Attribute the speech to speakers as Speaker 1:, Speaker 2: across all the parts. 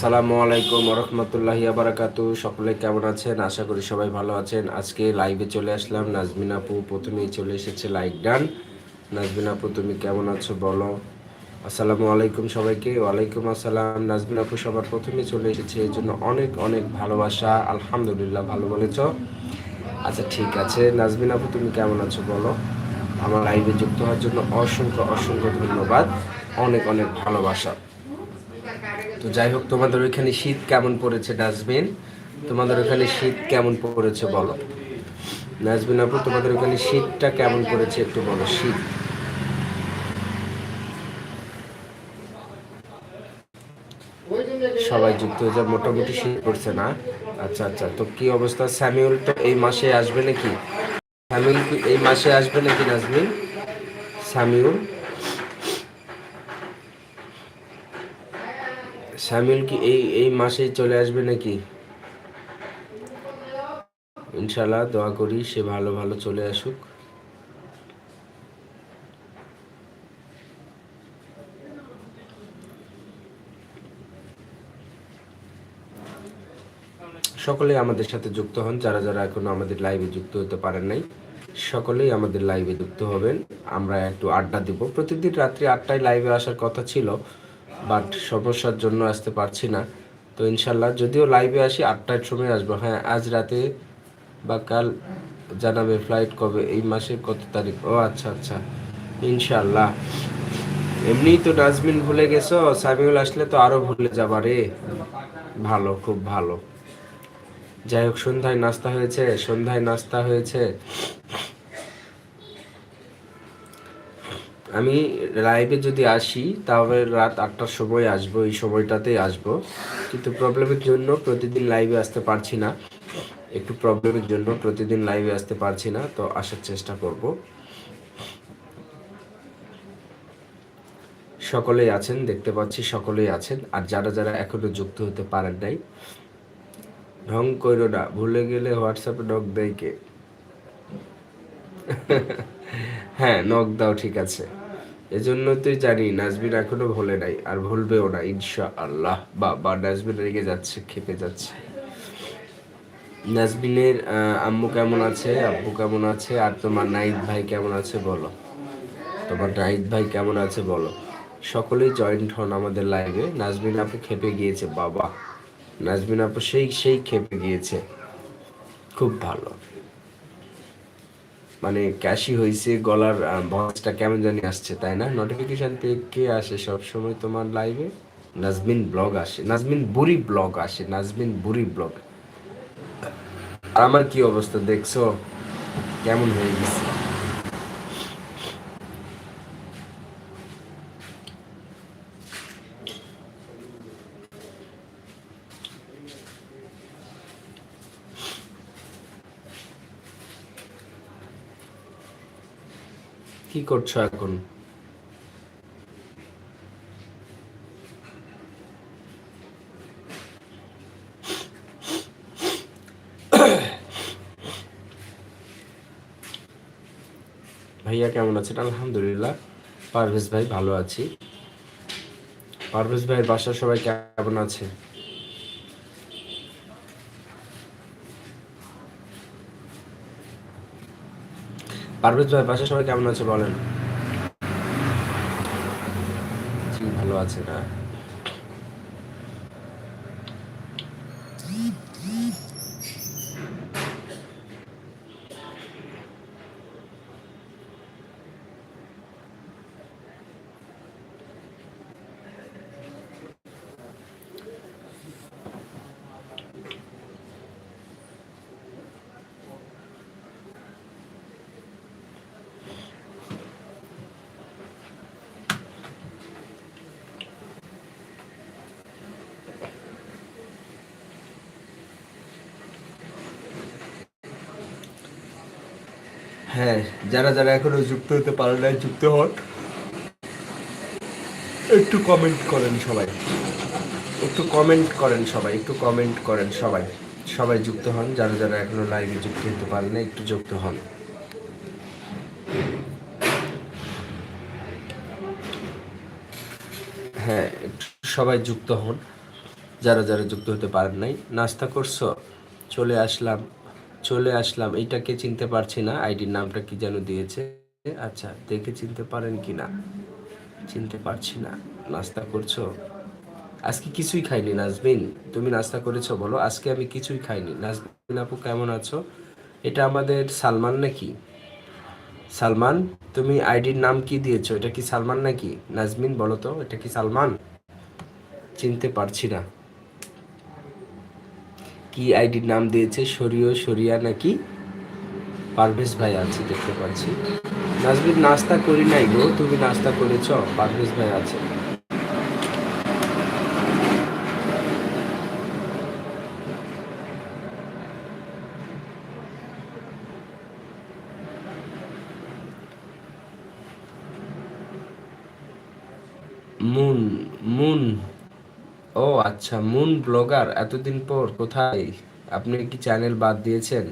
Speaker 1: আসসালামু আলাইকুম রহমতুল্লাহি আবারাকাতু সকলে কেমন আছেন? আশা করি সবাই ভালো আছেন। আজকে লাইভে চলে আসলাম। নাজমিন আপু প্রথমেই চলে এসেছে লাইক ডান নাজমিন আপু, তুমি কেমন আছো বলো। আসসালামু আলাইকুম সবাইকে। ওয়ালাইকুম আসসালাম। নাজমিন আপু সবার প্রথমে চলে এসেছে। এই জন্য অনেক অনেক ভালোবাসা। আলহামদুলিল্লাহ ভালো বলেছ। আচ্ছা ঠিক আছে। নাজমিন আপু, তুমি কেমন আছো বলো। আমার লাইভে যুক্ত হওয়ার জন্য অসংখ্য অসংখ্য ধন্যবাদ। অনেক অনেক ভালোবাসা। তো যাই হোক, তোমাদের ওইখানে শীত কেমন পড়েছে ডাস্টবিন তোমাদের ওখানে শীত কেমন পড়েছে বলো? নাজবিন আপু, তোমাদের ওখানে শীতটা কেমন পড়েছে একটু বলো, শীত। সবাই যুক্ত হয়ে যায় মোটামুটি শীত পড়ছে না? আচ্ছা আচ্ছা তো কি অবস্থা? স্যামিউল তো এই মাসে আসবে নাকি? স্যামিউল এই মাসে আসবে নাকি নাজমিন? স্যামিউল শামিল কি এই এই মাসেই চলে আসবে নাকি? ইনশাল্লাহ দোয়া করি সে ভালো ভালো চলে আসুক। সকলেই আমাদের সাথে যুক্ত হন, যারা যারা এখনও আমাদের লাইভে যুক্ত হতে পারেন নাই, সকলেই আমাদের লাইভে যুক্ত হবেন। আমরা একটু আড্ডা দিব। প্রতিদিন রাত্রি আটটায় লাইভে আসার কথা ছিল বাট সমস্যার জন্য আসতে পারছি না। তো ইনশাল্লাহ যদিও লাইভে আসি, আটটার সময় আসব। হ্যাঁ আজ রাতে বা কাল জানাবে ফ্লাইট কবে, এই মাসের কত তারিখ? ও আচ্ছা আচ্ছা। ইনশাল্লাহ এমনিই তো ডাস্টবিন ভুলে গেছো, সামিউল আসলে তো আরও ভুলে যাবা রে। ভালো, খুব ভালো। যাই হোক, সন্ধ্যায় নাস্তা হয়েছে, সন্ধ্যায় নাস্তা হয়েছে। আমি লাইভে যদি আসি, তাহলে রাত আটটার সময় আসব, এই সময়টাতেই আসব। কিন্তু প্রবলেমের জন্য প্রতিদিন লাইভে আসতে পারছি না। একটু প্রবলেমের জন্য প্রতিদিন লাইভে আসতে পারছি না, তো আসার চেষ্টা করব। সকলেই আছেন, দেখতে পাচ্ছি সকলেই আছেন, আর যারা যারা এখনও যুক্ত হতে পারেন নাই, ঢং করো না, ভুলে গেলে হোয়াটসঅ্যাপে নক দেয় কে? হ্যাঁ নক দাও, ঠিক আছে। এজন্য তুই জানি নাজবিন এখনও ভুলে নাই, আর ভুলবেও না ইনশা আল্লাহ বা নাজবিন রেগে যাচ্ছে খেপে যাচ্ছে। নাজবিনের আম্মু কেমন আছে? আব্বু কেমন আছে? আর তোমার নাইদ ভাই কেমন আছে বলো? তোমার নাইদ ভাই কেমন আছে বলো? সকলেই জয়েন্ট হন আমাদের লাইভে নাজবিন আপু খেপে গিয়েছে, বাবা। নাজবিন আপু সেই সেই খেপে গিয়েছে। খুব ভালো। মানে ক্যাশি হয়েছে গলার ভয়েসটা কেমন জানি আসছে, তাই না? নোটিফিকেশন পেয়ে কে আসে? সবসময় তোমার লাইভে নাজমিন ব্লগ আসে। নাজমিন বুড়ি ব্লগ আসে। নাজমিন বুড়ি ব্লগ আমার কি অবস্থা? দেখছ? কেমন হয়ে গেছে? কি করছ এখন? ভাইয়া কেমন আছেন? আলহামদুলিল্লাহ। পারভেজ ভাই, ভালো আছি। পারভেজ ভাইয়ের বাসার সবাই কেমন আছে? পারভেজ ভাই বাসার সবাই কেমন আছে বলেন? ভালো আছে না। হ্যাঁ যারা যারা এখনও যুক্ত হতে পারে নাই, যুক্ত হন। একটু কমেন্ট করেন সবাই। একটু কমেন্ট করেন সবাই, একটু কমেন্ট করেন সবাই। সবাই যুক্ত হন, যারা যারা এখনও লাইভে যুক্ত হতে পারেন না একটু যুক্ত হন। হ্যাঁ সবাই যুক্ত হন, যারা যারা যুক্ত হতে পারেন নাই। নাস্তা করছ? চলে আসলাম। চলে আসলাম। এইটাকে চিনতে পারছি না। আইডির নামটা কি যেন দিয়েছে। আচ্ছা দেখে চিনতে পারেন কি না? চিনতে পারছি না। নাস্তা করছ? আজকে কিছুই খাইনি, নাজমিন। তুমি নাস্তা করেছ বলো। আজকে আমি কিছুই খাইনি। নাজমিন আপু, কেমন আছো? এটা আমাদের সালমান নাকি? সালমান, তুমি আইডির নাম কি দিয়েছ? এটা কি সালমান নাকি? নাজমিন, বলো তো, এটা কি সালমান? চিনতে পারছি না। কি আইডির নাম দিয়েছে? সরিয় সরিয়া নাকি? পারভেজ ভাই আছে, দেখতে পাচ্ছি। নাজমিন, নাস্তা করি নাই গো। তুমি নাস্তা করেছ? পারভেজ ভাই আছে। Moon moon. ও আচ্ছা মুন ব্লগার এতদিন পর কোথায়? আপনি কি চ্যানেল বাদ দিয়েছেন?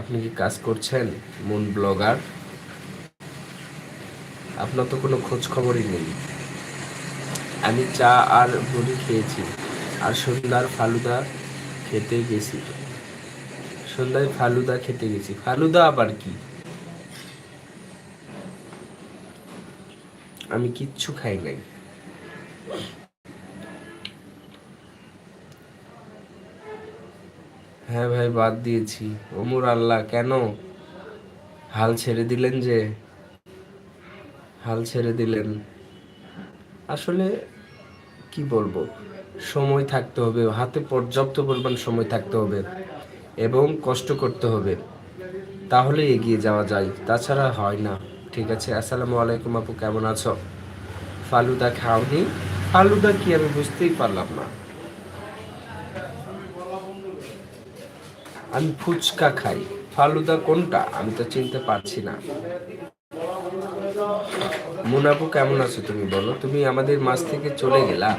Speaker 1: আপনি কি কাজ করছেন মুন ব্লগার আপনার তো কোনো খোঁজ খবরই নেই। আমি চা আর বড়ি খেয়েছি, আর সন্ধ্যার ফালুদা খেতে গেছি। সন্ধ্যায় ফালুদা খেতে গেছি। ফালুদা আবার কি? আমি কিচ্ছু খাই নাই। হ্যাঁ ভাই, বাদ দিয়েছি। ওমর আল্লাহ, কেন? হাল ছেড়ে দিলেন যে? হাল ছেড়ে দিলেন। আসলে কি বলব? সময় থাকতে হবে, হাতে পর্যাপ্ত পরিমাণ সময় থাকতে হবে এবং কষ্ট করতে হবে। তাহলে এগিয়ে যাওয়া যায়, তাছাড়া হয় না। ঠিক আছে, আসসালামু আলাইকুম আপু, কেমন আছো? ফালুদা খাওনি? ফালুদা কি আমি বুঝতেই পারলাম না। আমি ফুচকা খাই। ফালুদা কোনটা? আমি তো চিনতে পারছি না। মুনাপু কেমন আছো তুমি? বলো, তুমি আমাদের মাছ থেকে চলে গেলা?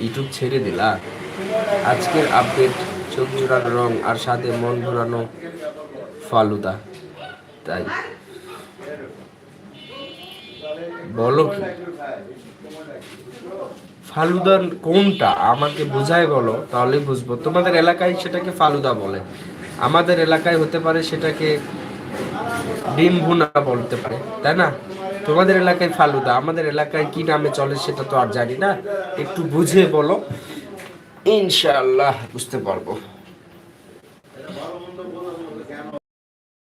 Speaker 1: ইউটিউব ছেড়ে দিলা? আজকের আপডেট চোখ জোড়ার রং আর সাথে মন ঘোরানো ফালুদা। তাই। বলো কি? ফালুদা কোনটা আমাকে বোঝায় বলো, তাহলে বুঝব। তোমাদের এলাকায় সেটাকে ফালুদা বলে। আমাদের এলাকায় হতে পারে সেটাকে ডিম ভুনা বলতে পারে, তাই না? তোমাদের এলাকায় ফালুদা, আমাদের এলাকায় কি নামে চলে সেটা তো আর জানি না। একটু বুঝে বলো। ইনশাআল্লাহ বুঝতে পারব।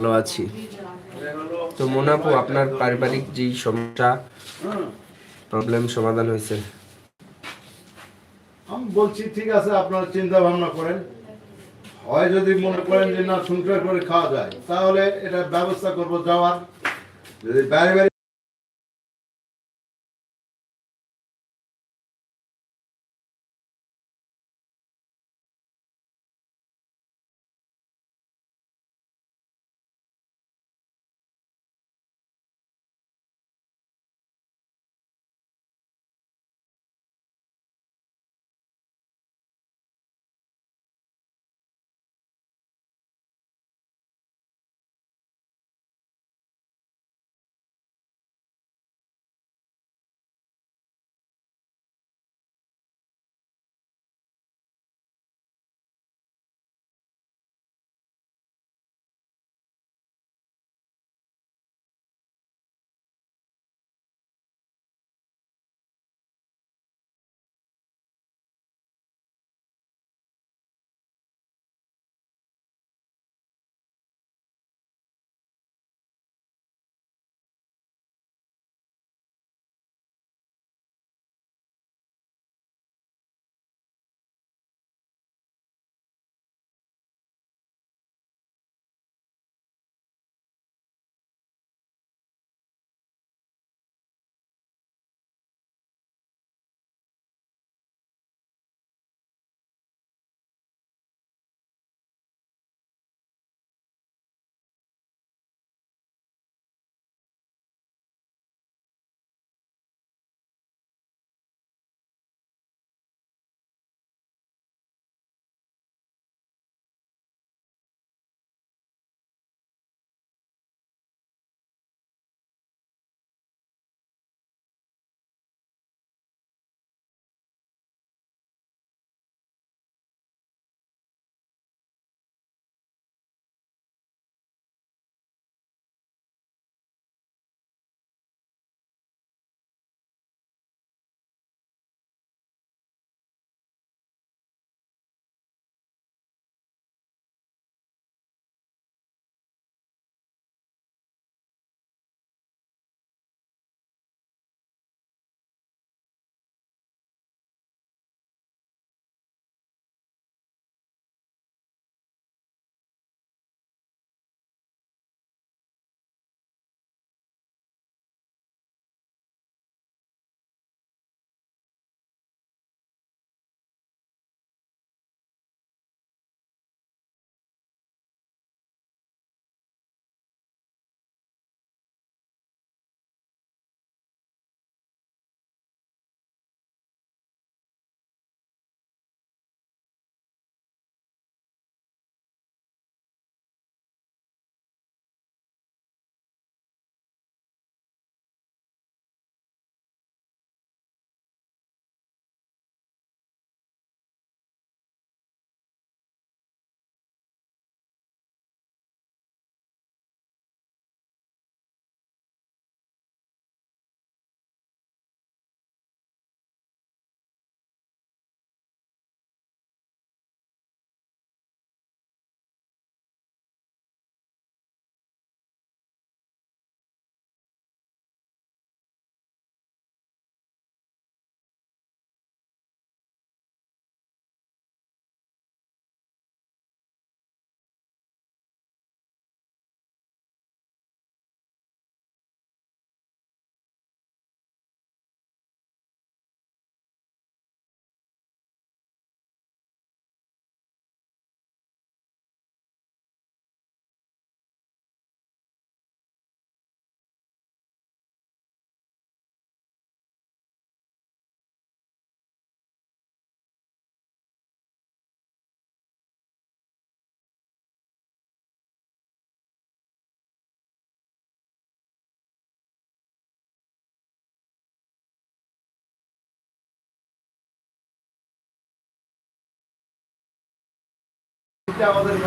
Speaker 1: ভালো আছি। তো মোনাপু, আপনার পারিবারিক যেই সমস্যা প্রবলেম সমাধান হয়েছে?
Speaker 2: বলছি, ঠিক আছে, আপনারা চিন্তা ভাবনা করেন। হয় যদি মনে করেন যে, না সংসার করে খাওয়া যায়। তাহলে এটা ব্যবস্থা করব যাওয়ার। যদি বাইরে বাইরে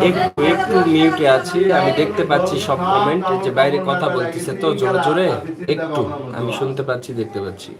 Speaker 1: একটু একটু মিউটে আছি। আমি দেখতে পাচ্ছি সব কমেন্ট যে বাইরে কথা বলতেছে তো জোরে জোরে একটু। আমি শুনতে পাচ্ছি, দেখতে পাচ্ছি।